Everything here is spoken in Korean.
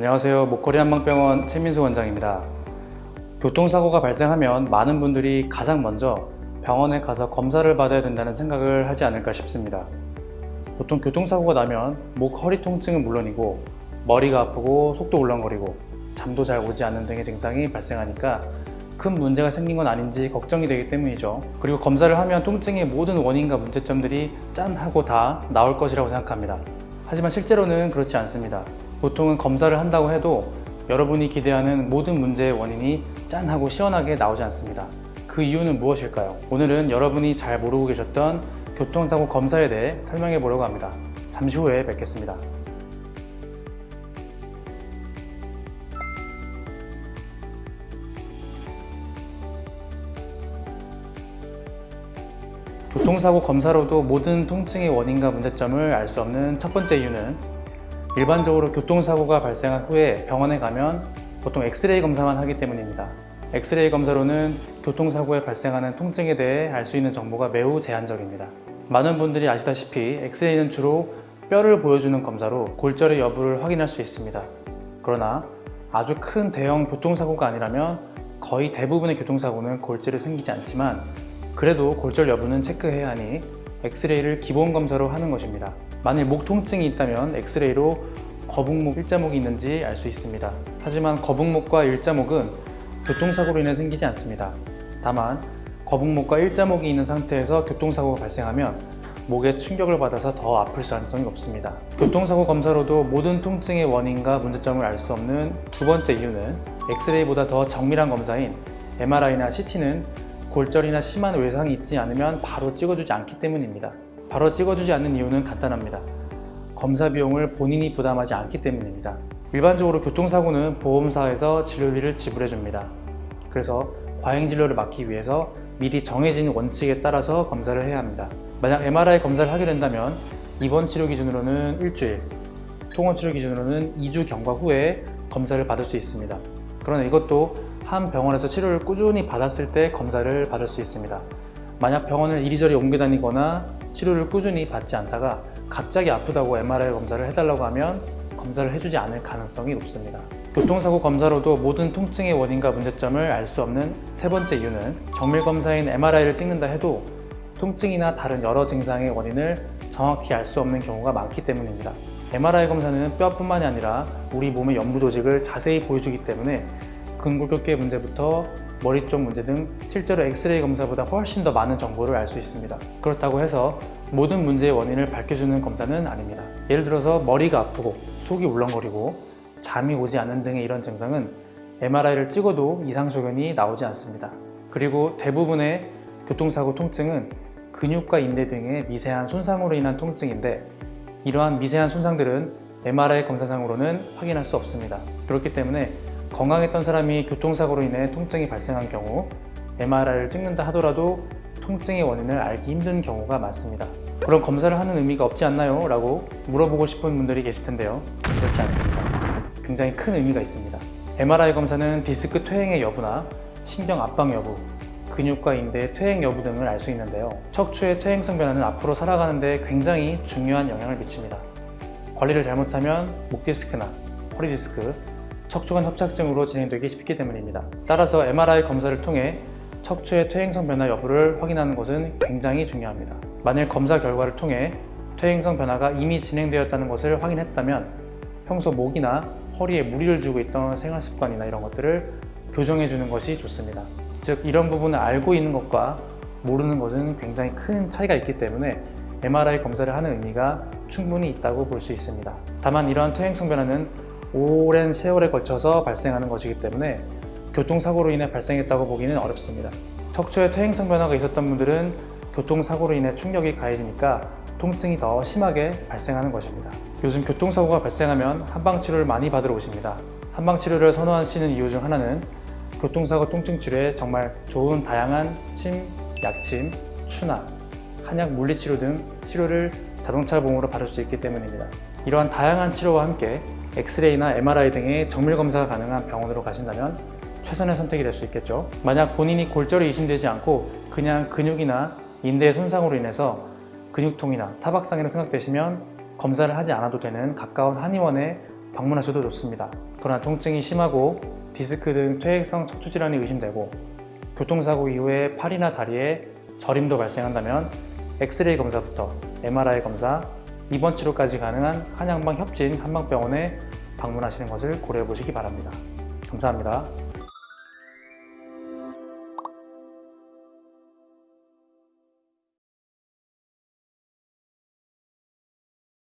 안녕하세요. 목걸이 한방병원 최민수 원장입니다. 교통사고가 발생하면 많은 분들이 가장 먼저 병원에 가서 검사를 받아야 된다는 생각을 하지 않을까 싶습니다. 보통 교통사고가 나면 목, 허리 통증은 물론이고 머리가 아프고 속도 울렁거리고 잠도 잘 오지 않는 등의 증상이 발생하니까 큰 문제가 생긴 건 아닌지 걱정이 되기 때문이죠. 그리고 검사를 하면 통증의 모든 원인과 문제점들이 짠 하고 다 나올 것이라고 생각합니다. 하지만 실제로는 그렇지 않습니다. 보통은 검사를 한다고 해도 여러분이 기대하는 모든 문제의 원인이 짠 하고 시원하게 나오지 않습니다. 그 이유는 무엇일까요? 오늘은 여러분이 잘 모르고 계셨던 교통사고 검사에 대해 설명해 보려고 합니다. 잠시 후에 뵙겠습니다. 교통사고 검사로도 모든 통증의 원인과 문제점을 알 수 없는 첫 번째 이유는 일반적으로 교통사고가 발생한 후에 병원에 가면 보통 엑스레이 검사만 하기 때문입니다. 엑스레이 검사로는 교통사고에 발생하는 통증에 대해 알 수 있는 정보가 매우 제한적입니다. 많은 분들이 아시다시피 엑스레이는 주로 뼈를 보여주는 검사로 골절의 여부를 확인할 수 있습니다. 그러나 아주 큰 대형 교통사고가 아니라면 거의 대부분의 교통사고는 골절이 생기지 않지만 그래도 골절 여부는 체크해야 하니 엑스레이를 기본 검사로 하는 것입니다. 만일 목 통증이 있다면 엑스레이로 거북목, 일자목이 있는지 알 수 있습니다. 하지만 거북목과 일자목은 교통사고로 인해 생기지 않습니다. 다만 거북목과 일자목이 있는 상태에서 교통사고가 발생하면 목에 충격을 받아서 더 아플 가능성이 높습니다. 교통사고 검사로도 모든 통증의 원인과 문제점을 알 수 없는 두 번째 이유는 엑스레이보다 더 정밀한 검사인 MRI나 CT는 골절이나 심한 외상이 있지 않으면 바로 찍어주지 않기 때문입니다. 바로 찍어주지 않는 이유는 간단합니다. 검사 비용을 본인이 부담하지 않기 때문입니다. 일반적으로 교통사고는 보험사에서 진료비를 지불해 줍니다. 그래서 과잉 진료를 막기 위해서 미리 정해진 원칙에 따라서 검사를 해야 합니다. 만약 MRI 검사를 하게 된다면 입원 치료 기준으로는 일주일, 통원 치료 기준으로는 2주 경과 후에 검사를 받을 수 있습니다. 그러나 이것도 한 병원에서 치료를 꾸준히 받았을 때 검사를 받을 수 있습니다. 만약 병원을 이리저리 옮겨 다니거나 치료를 꾸준히 받지 않다가 갑자기 아프다고 MRI 검사를 해달라고 하면 검사를 해주지 않을 가능성이 높습니다. 교통사고 검사로도 모든 통증의 원인과 문제점을 알 수 없는 세 번째 이유는 정밀 검사인 MRI를 찍는다 해도 통증이나 다른 여러 증상의 원인을 정확히 알 수 없는 경우가 많기 때문입니다. MRI 검사는 뼈뿐만이 아니라 우리 몸의 연부 조직을 자세히 보여주기 때문에 근골격계 문제부터 머리 쪽 문제 등 실제로 엑스레이 검사보다 훨씬 더 많은 정보를 알 수 있습니다. 그렇다고 해서 모든 문제의 원인을 밝혀주는 검사는 아닙니다. 예를 들어서 머리가 아프고 속이 울렁거리고 잠이 오지 않는 등의 이런 증상은 MRI를 찍어도 이상 소견이 나오지 않습니다. 그리고 대부분의 교통사고 통증은 근육과 인대 등의 미세한 손상으로 인한 통증인데 이러한 미세한 손상들은 MRI 검사상으로는 확인할 수 없습니다. 그렇기 때문에 건강했던 사람이 교통사고로 인해 통증이 발생한 경우 MRI를 찍는다 하더라도 통증의 원인을 알기 힘든 경우가 많습니다. 그럼 검사를 하는 의미가 없지 않나요? 라고 물어보고 싶은 분들이 계실 텐데요. 그렇지 않습니다. 굉장히 큰 의미가 있습니다. MRI 검사는 디스크 퇴행의 여부나 신경 압박 여부, 근육과 인대의 퇴행 여부 등을 알 수 있는데요. 척추의 퇴행성 변화는 앞으로 살아가는데 굉장히 중요한 영향을 미칩니다. 관리를 잘못하면 목 디스크나 허리 디스크, 척추관 협착증으로 진행되기 쉽기 때문입니다. 따라서 MRI 검사를 통해 척추의 퇴행성 변화 여부를 확인하는 것은 굉장히 중요합니다. 만일 검사 결과를 통해 퇴행성 변화가 이미 진행되었다는 것을 확인했다면 평소 목이나 허리에 무리를 주고 있던 생활 습관이나 이런 것들을 교정해 주는 것이 좋습니다. 즉 이런 부분을 알고 있는 것과 모르는 것은 굉장히 큰 차이가 있기 때문에 MRI 검사를 하는 의미가 충분히 있다고 볼 수 있습니다. 다만 이러한 퇴행성 변화는 오랜 세월에 걸쳐서 발생하는 것이기 때문에 교통사고로 인해 발생했다고 보기는 어렵습니다. 척추에 퇴행성 변화가 있었던 분들은 교통사고로 인해 충격이 가해지니까 통증이 더 심하게 발생하는 것입니다. 요즘 교통사고가 발생하면 한방치료를 많이 받으러 오십니다. 한방치료를 선호하시는 이유 중 하나는 교통사고 통증 치료에 정말 좋은 다양한 침, 약침, 추나, 한약 물리치료 등 치료를 자동차 보험으로 받을 수 있기 때문입니다. 이러한 다양한 치료와 함께 엑스레이나 MRI 등의 정밀 검사가 가능한 병원으로 가신다면 최선의 선택이 될 수 있겠죠. 만약 본인이 골절이 의심되지 않고 그냥 근육이나 인대의 손상으로 인해서 근육통이나 타박상이라고 생각되시면 검사를 하지 않아도 되는 가까운 한의원에 방문하셔도 좋습니다. 그러나 통증이 심하고 디스크 등 퇴행성 척추 질환이 의심되고 교통사고 이후에 팔이나 다리에 저림도 발생한다면 엑스레이 검사부터 MRI 검사, 입원 치료까지 가능한 한양방 협진 한방병원에 방문하시는 것을 고려해 보시기 바랍니다. 감사합니다.